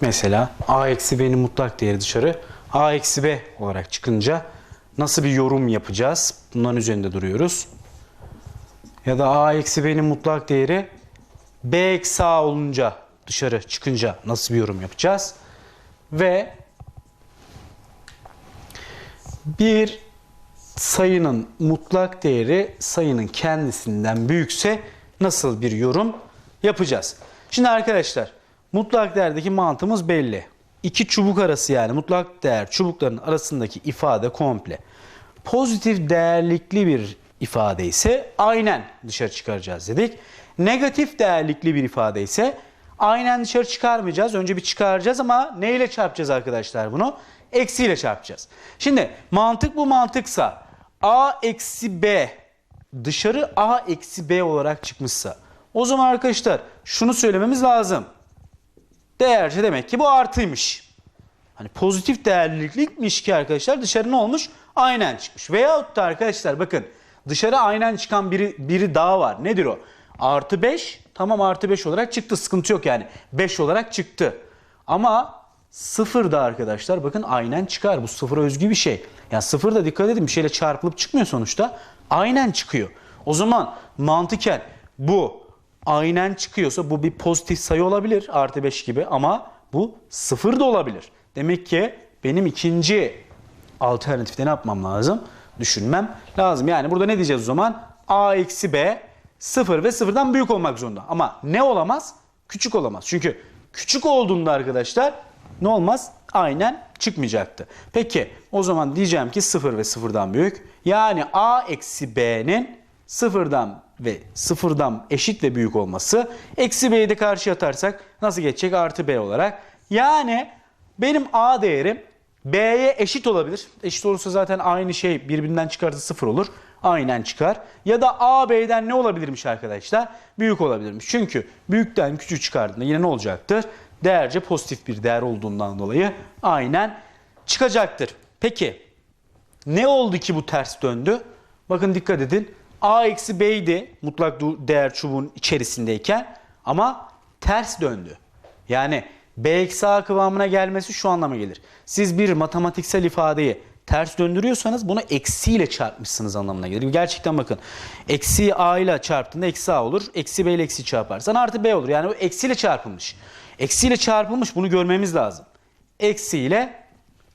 Mesela a eksi b'nin mutlak değeri dışarı a eksi b olarak çıkınca nasıl bir yorum yapacağız? Bunların üzerinde duruyoruz. Ya da a eksi b'nin mutlak değeri b eksi a olunca dışarı çıkınca nasıl bir yorum yapacağız? Ve bir sayının mutlak değeri sayının kendisinden büyükse nasıl bir yorum yapacağız? Şimdi arkadaşlar mutlak değerdeki mantığımız belli. İki çubuk arası yani mutlak değer çubukların arasındaki ifade komple. Pozitif değerlikli bir ifade ise aynen dışarı çıkaracağız dedik. Negatif değerlikli bir ifade ise aynen dışarı çıkarmayacağız. Önce bir çıkaracağız ama neyle çarpacağız arkadaşlar bunu? Eksiyle çarpacağız. Şimdi mantık bu mantıksa a eksi b dışarı a eksi b olarak çıkmışsa o zaman arkadaşlar şunu söylememiz lazım. Değerce demek ki bu artıymış. Hani pozitif değerlilikmiş ki arkadaşlar dışarı ne olmuş? Aynen çıkmış. Veyahut da arkadaşlar bakın dışarı aynen çıkan biri, biri daha var. Nedir o? Artı 5 tamam artı 5 olarak çıktı sıkıntı yok yani. 5 olarak çıktı. Ama sıfır da arkadaşlar bakın aynen çıkar. Bu sıfıra özgü bir şey. Yani sıfır da dikkat edin bir şeyle çarpılıp çıkmıyor sonuçta. Aynen çıkıyor. O zaman mantıken bu aynen çıkıyorsa bu bir pozitif sayı olabilir artı 5 gibi ama bu sıfır da olabilir. Demek ki benim ikinci alternatifte ne yapmam lazım? Düşünmem lazım. Yani burada ne diyeceğiz o zaman? A eksi B sıfır ve sıfırdan büyük olmak zorunda. Ama ne olamaz? Küçük olamaz. Çünkü küçük olduğunda arkadaşlar ne olmaz? Aynen çıkmayacaktı. Peki o zaman diyeceğim ki sıfır ve sıfırdan büyük. Yani A eksi B'nin sıfırdan ve sıfırdan eşit ve büyük olması. Eksi B'yi de karşıya atarsak nasıl geçecek? Artı B olarak. Yani benim A değerim B'ye eşit olabilir. Eşit olursa zaten aynı şey birbirinden çıkarsa sıfır olur. Aynen çıkar. Ya da A B'den ne olabilirmiş arkadaşlar? Büyük olabilirmiş. Çünkü büyükten küçük çıkardığında yine ne olacaktır? Değerce pozitif bir değer olduğundan dolayı aynen çıkacaktır. Peki ne oldu ki bu ters döndü? Bakın dikkat edin. A eksi B'ydi mutlak değer çubuğun içerisindeyken ama ters döndü. Yani B eksi A kıvamına gelmesi şu anlama gelir. Siz bir matematiksel ifadeyi ters döndürüyorsanız bunu eksiyle çarpmışsınız anlamına gelir. Gerçekten bakın. Eksi A ile çarptığında eksi A olur. Eksi B ile eksi çarparsan artı B olur. Yani o eksiyle çarpılmış. Eksiyle çarpılmış bunu görmemiz lazım. Eksiyle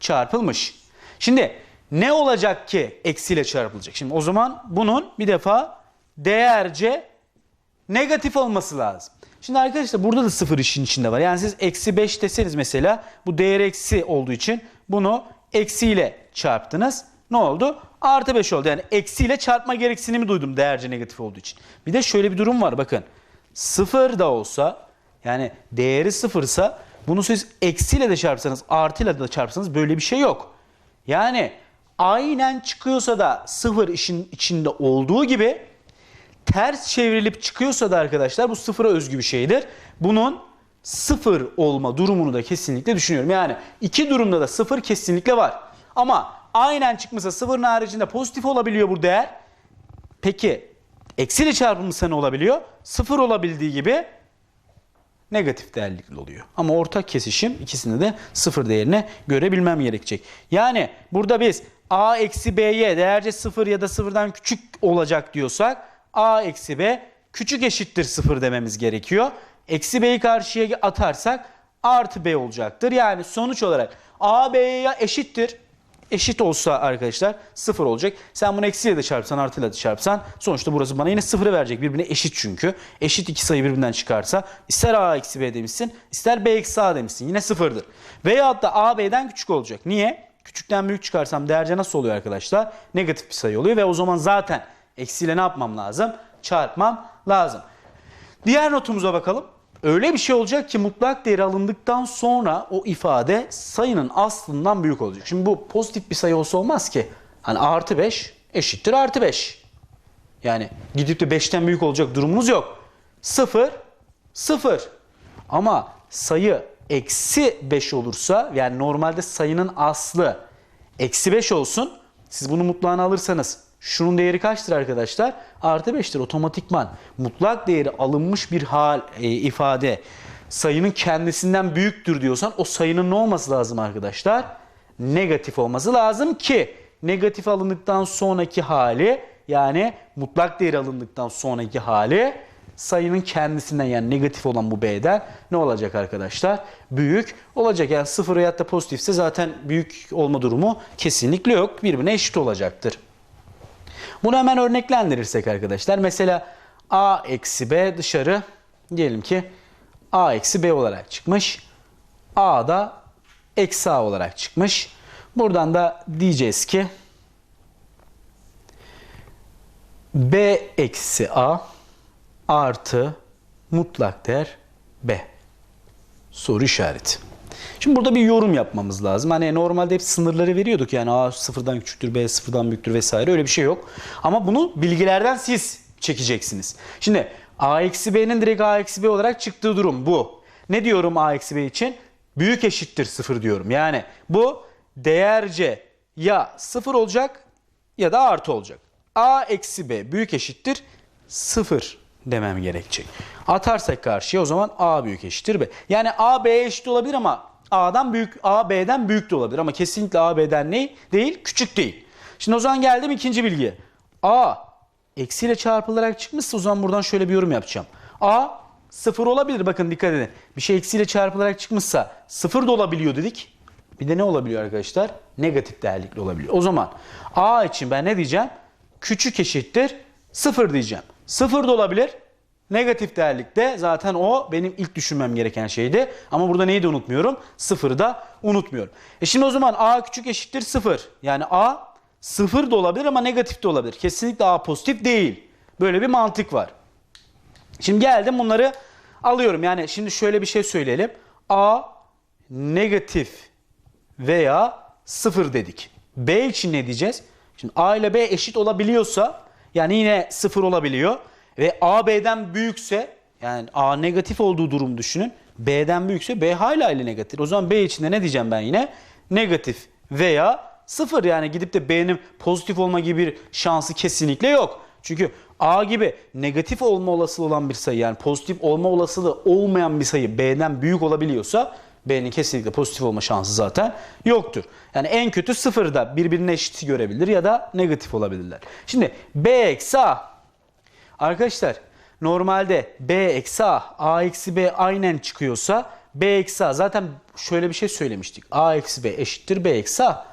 çarpılmış. Şimdi ne olacak ki eksiyle çarpılacak? Şimdi o zaman bunun bir defa değerce negatif olması lazım. Şimdi arkadaşlar burada da sıfır işin içinde var. Yani siz eksi 5 deseniz mesela bu değer eksi olduğu için bunu eksiyle çarptınız. Ne oldu? Artı 5 oldu. Yani eksiyle çarpma gereksinimi duydum değerce negatif olduğu için. Bir de şöyle bir durum var bakın. Sıfır da olsa yani değeri sıfırsa bunu siz eksiyle de çarpsanız artıyla da çarpsanız böyle bir şey yok. Yani aynen çıkıyorsa da sıfır işin içinde olduğu gibi ters çevrilip çıkıyorsa da arkadaşlar bu sıfıra özgü bir şeydir. Bunun sıfır olma durumunu da kesinlikle düşünüyorum. Yani iki durumda da sıfır kesinlikle var. Ama aynen çıkmışsa sıfırın haricinde pozitif olabiliyor bu değer. Peki eksiyle çarpılmışsa ne olabiliyor? Sıfır olabildiği gibi negatif değerlikli oluyor. Ama ortak kesişim ikisinde de sıfır değerine görebilmem gerekecek. Yani burada biz a eksi b'ye değerce sıfır ya da sıfırdan küçük olacak diyorsak a eksi b küçük eşittir sıfır dememiz gerekiyor. Eksi b'yi karşıya atarsak artı b olacaktır. Yani sonuç olarak a b'ye eşittir. Eşit olsa arkadaşlar sıfır olacak. Sen bunu eksiyle de çarpsan artıyla da çarpsan sonuçta burası bana yine sıfırı verecek. Birbirine eşit çünkü. Eşit iki sayı birbirinden çıkarsa ister a eksi b demişsin ister b eksi a demişsin. Yine sıfırdır. Veyahut da a b'den küçük olacak. Niye? Küçükten büyük çıkarsam değerce nasıl oluyor arkadaşlar? Negatif bir sayı oluyor ve o zaman zaten eksiyle ne yapmam lazım? Çarpmam lazım. Diğer notumuza bakalım. Öyle bir şey olacak ki mutlak değeri alındıktan sonra o ifade sayının aslından büyük olacak. Şimdi bu pozitif bir sayı olsa olmaz ki. Hani artı 5 eşittir artı 5. Yani gidip de 5'ten büyük olacak durumunuz yok. 0, 0. Ama sayı eksi 5 olursa yani normalde sayının aslı eksi 5 olsun. Siz bunu mutlağına alırsanız şunun değeri kaçtır arkadaşlar? Artı 5'tir otomatikman. Mutlak değeri alınmış bir hal e, ifade sayının kendisinden büyüktür diyorsan o sayının ne olması lazım arkadaşlar? Negatif olması lazım ki negatif alındıktan sonraki hali yani mutlak değer alındıktan sonraki hali sayının kendisinden yani negatif olan bu b'den ne olacak arkadaşlar? Büyük olacak. Yani sıfır veyahut da pozitifse zaten büyük olma durumu kesinlikle yok. Birbirine eşit olacaktır. Bunu hemen örneklendirirsek arkadaşlar. Mesela a eksi b dışarı diyelim ki a eksi b olarak çıkmış. a da eksi a olarak çıkmış. Buradan da diyeceğiz ki b eksi a artı mutlak değer b. Soru işareti. Şimdi burada bir yorum yapmamız lazım. Hani normalde hep sınırları veriyorduk yani a sıfırdan küçüktür, b sıfırdan büyüktür vesaire öyle bir şey yok. Ama bunu bilgilerden siz çekeceksiniz. Şimdi a eksi b'nin direkt a eksi b olarak çıktığı durum bu. Ne diyorum a eksi b için? Büyük eşittir sıfır diyorum. Yani bu değerce ya sıfır olacak ya da artı olacak. a eksi b büyük eşittir sıfır demem gerekecek. Atarsak karşıya o zaman a büyük eşittir b. Yani a b'ye eşit olabilir ama a'dan büyük a b'den büyük de olabilir ama kesinlikle a b'den ne değil? Küçük değil. Şimdi o zaman geldim ikinci bilgiye. a eksiyle çarpılarak çıkmışsa o zaman buradan şöyle bir yorum yapacağım. a sıfır olabilir bakın dikkat edin. Bir şey eksiyle çarpılarak çıkmışsa sıfır da olabiliyor dedik. Bir de ne olabiliyor arkadaşlar? Negatif değerlikli olabiliyor. O zaman a için ben ne diyeceğim? Küçük eşittir sıfır diyeceğim. Sıfır da olabilir. Negatif değerlikte zaten o benim ilk düşünmem gereken şeydi. Ama burada neyi de unutmuyorum? Sıfırı da unutmuyorum. E şimdi o zaman a küçük eşittir sıfır. Yani a sıfır da olabilir ama negatif de olabilir. Kesinlikle a pozitif değil. Böyle bir mantık var. Şimdi geldim bunları alıyorum. Yani şimdi şöyle bir şey söyleyelim. A negatif veya sıfır dedik. B için ne diyeceğiz? Şimdi A ile B eşit olabiliyorsa yani yine sıfır olabiliyor. Ve A B'den büyükse yani A negatif olduğu durum düşünün. B'den büyükse B hala ile negatif. O zaman B için de ne diyeceğim ben yine? Negatif veya sıfır yani gidip de B'nin pozitif olma gibi bir şansı kesinlikle yok. Çünkü A gibi negatif olma olasılığı olan bir sayı yani pozitif olma olasılığı olmayan bir sayı B'den büyük olabiliyorsa B'nin kesinlikle pozitif olma şansı zaten yoktur. Yani en kötü sıfırda birbirine eşit görebilir ya da negatif olabilirler. Şimdi B eksi A. Arkadaşlar normalde B eksi A, A eksi B aynen çıkıyorsa B eksi A zaten şöyle bir şey söylemiştik. A eksi B eşittir B eksi A.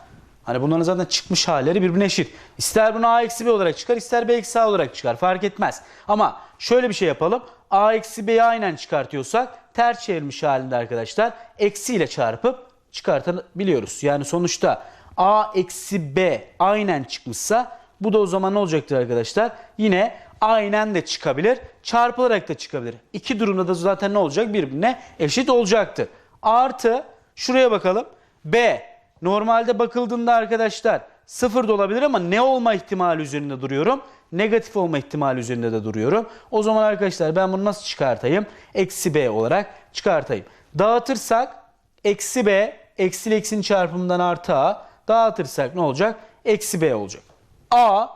Hani bunların zaten çıkmış halleri birbirine eşit. İster bunu A eksi B olarak çıkar ister B eksi A olarak çıkar fark etmez. Ama şöyle bir şey yapalım. A eksi B'yi aynen çıkartıyorsak ters çevirmiş halinde arkadaşlar eksiyle çarpıp çıkartabiliyoruz. Yani sonuçta A eksi B aynen çıkmışsa bu da o zaman ne olacaktır arkadaşlar? Yine aynen de çıkabilir, çarpılarak da çıkabilir. İki durumda da zaten ne olacak? Birbirine eşit olacaktır. Artı şuraya bakalım. B normalde bakıldığında arkadaşlar sıfır da olabilir ama ne olma ihtimali üzerinde duruyorum? Negatif olma ihtimali üzerinde de duruyorum. O zaman arkadaşlar ben bunu nasıl çıkartayım? Eksi B olarak çıkartayım. Dağıtırsak eksi B, eksi eksinin çarpımından artı A. Dağıtırsak ne olacak? Eksi B olacak. A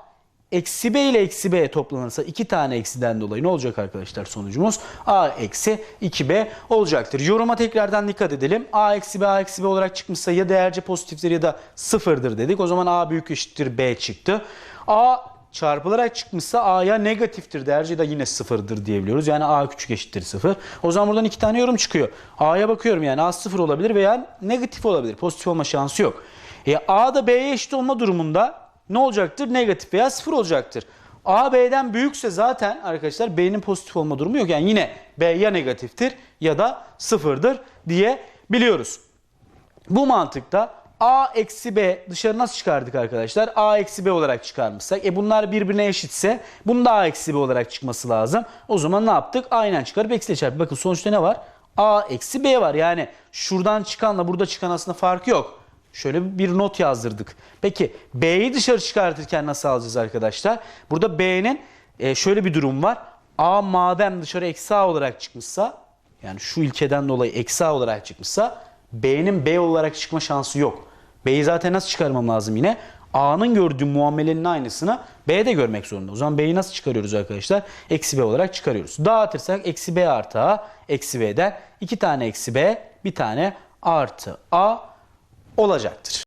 eksi b ile eksi b toplanırsa iki tane eksiden dolayı ne olacak arkadaşlar sonucumuz? a eksi 2b olacaktır. Yoruma tekrardan dikkat edelim. a eksi b a eksi b olarak çıkmışsa ya değerce pozitiftir ya da sıfırdır dedik. O zaman a büyük eşittir b çıktı. a çarpılarak çıkmışsa a'ya negatiftir değerce de yine sıfırdır diyebiliyoruz. Yani a küçük eşittir sıfır. O zaman buradan iki tane yorum çıkıyor. a'ya bakıyorum yani a sıfır olabilir veya negatif olabilir. Pozitif olma şansı yok. E, a da b'ye eşit olma durumunda ne olacaktır? Negatif veya sıfır olacaktır. A B'den büyükse zaten arkadaşlar B'nin pozitif olma durumu yok. Yani yine B ya negatiftir ya da sıfırdır diye biliyoruz. Bu mantıkta A eksi B dışarı nasıl çıkardık arkadaşlar? A eksi B olarak çıkarmışsak. E bunlar birbirine eşitse bunun da A eksi B olarak çıkması lazım. O zaman ne yaptık? Aynen çıkarıp eksiyle çarptık. Bakın sonuçta ne var? A eksi B var. Yani şuradan çıkanla burada çıkan aslında farkı yok. Şöyle bir not yazdırdık. Peki B'yi dışarı çıkartırken nasıl alacağız arkadaşlar? Burada B'nin e, şöyle bir durum var. A madem dışarı eksi A olarak çıkmışsa yani şu ilkeden dolayı eksi A olarak çıkmışsa B'nin B olarak çıkma şansı yok. B'yi zaten nasıl çıkarmam lazım yine? A'nın gördüğü muamelenin aynısını B de görmek zorunda. O zaman B'yi nasıl çıkarıyoruz arkadaşlar? Eksi B olarak çıkarıyoruz. Dağıtırsak eksi B artı A eksi B'den iki tane eksi B bir tane artı A olacaktır.